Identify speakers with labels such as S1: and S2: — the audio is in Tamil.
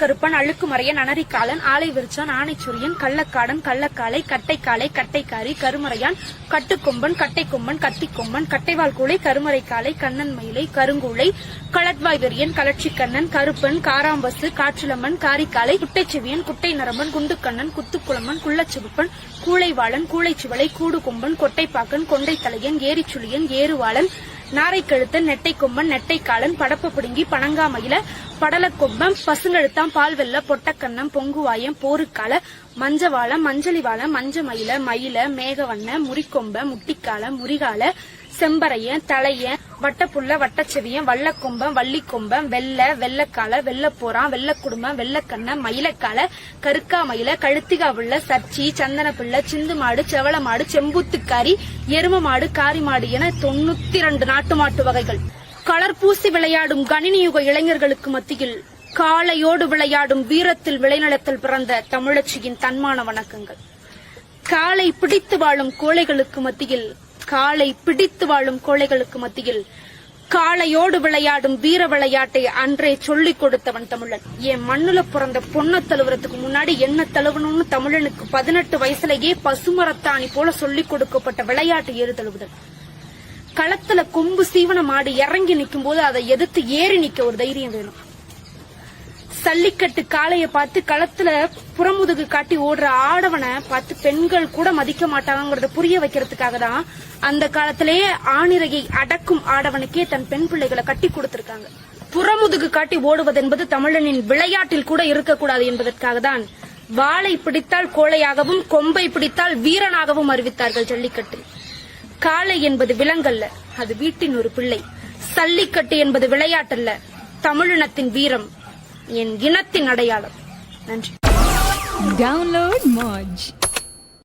S1: கருப்பன் அழுக்குமறையன் அனரிக்காலன் ஆலை விருச்சான் ஆனைச்சுரியன் கள்ளக்காடன் கள்ளக்காலை கட்டைக்காலை கட்டைக்காரி கருமறையான் கட்டுக்கொம்பன் கட்டைக்கொம்பன் கத்திக்கொம்பன் கட்டைவால் கூளை கருமறைக்காலை கண்ணன் மயிலை கருங்கூளை களட்வாய் வெறியன் கலட்சிக்கண்ணன் கருப்பன் காராம்பசு காற்றிலம்மன் காரிக்காலை குட்டைச்செவியன் குட்டை நரம்பன் குண்டுக்கண்ணன் குத்துக்குளம்மன் குள்ளச்சிவப்பன் கூளைவாளன் கூளைச்சிவளை கூடுகொம்பன் கொட்டைப்பாக்கன் கொண்டைத்தலையன் ஏரிச்சுளியன் ஏறுவாளன் நாரைக்கழுத்தன் நெட்டைக்கொம்பன் நெட்டைக்காலன் படப்பு பிடுங்கி பனங்காமயில படலக்கொம்பம் பசுங்கழுத்தாம் பால்வெல்ல பொட்டக்கண்ணம் பொங்குவாயம் போருக்கால மஞ்சவாள மஞ்சளிவாள மஞ்ச மயில மயில மேகவண்ண முறிக்கொம்ப முட்டிக்கால முறிகால செம்பரையன் தலையன் வட்டப்புள்ள வட்டச்செவியன் வள்ளக்கொம்பம் வள்ளிக்கொம்பம் வெள்ள வெள்ளக்கால வெள்ளப்போறான் வெள்ளக்குடும்பம் வெள்ளக்கண்ண மயிலக்கால கருக்கா மயில கழுத்திகா உள்ள சர்ச்சி சந்தன பிள்ளை சிந்து மாடு செவள மாடு செம்பூத்துக்காரி எரும மாடு காரி மாடு என தொண்ணூத்தி இரண்டு நாட்டு மாட்டு வகைகள். கலர் பூசி விளையாடும் கணினியுக இளைஞர்களுக்கு மத்தியில் காளையோடு விளையாடும் வீரத்தில் விளைநிலத்தில் பிறந்த தமிழச்சியின் தன்மான வணக்கங்கள். காலை பிடித்து வாழும் கோழைகளுக்கு மத்தியில் காலை பிடித்து வாழும் கோழைகளுக்கு மத்தியில் காளையோடு விளையாடும் வீர விளையாட்டை அன்றே சொல்லிக் கொடுத்தவன் தமிழன். என் மண்ணுல பிறந்த பொண்ண தழுவுறதுக்கு முன்னாடி என்ன தழுவணும்னு தமிழனுக்கு பதினெட்டு வயசுலயே பசுமரத்தாணி போல சொல்லிக் கொடுக்கப்பட்ட விளையாட்டு ஏறு தழுவுதல். களத்துல கொம்பு சீவன மாடு இறங்கி நிக்கும் போது அதை எதிர்த்து ஏறி நிக்க ஒரு தைரியம் வேணும். சல்லிக்கட்டு காளைய பார்த்து களத்துல புறமுதுகு காட்டி ஓடுற ஆடவனை பார்த்து பெண்கள் கூட மதிக்க மாட்டாங்கிறத புரிய வைக்கிறதுக்காக தான் அந்த காலத்திலேயே ஆணிரையை அடக்கும் ஆடவனுக்கே தன் பெண் பிள்ளைகளை கட்டி கொடுத்திருக்காங்க. புறமுதுகு காட்டி ஓடுவது என்பது தமிழனின் விளையாட்டில் கூட இருக்கக்கூடாது என்பதற்காக தான் வாளை பிடித்தால் கோழையாகவும் கொம்பை பிடித்தால் வீரனாகவும் அறிவித்தார்கள் ஜல்லிக்கட்டு. காளை என்பது விலங்கல்ல அது வீட்டின் ஒரு பிள்ளை. சல்லிக்கட்டு என்பது விளையாட்டல்ல தமிழினத்தின் வீரம். என் இனத்தின் அடையாளம். நன்றி.
S2: டவுன்லோட் மாஜ்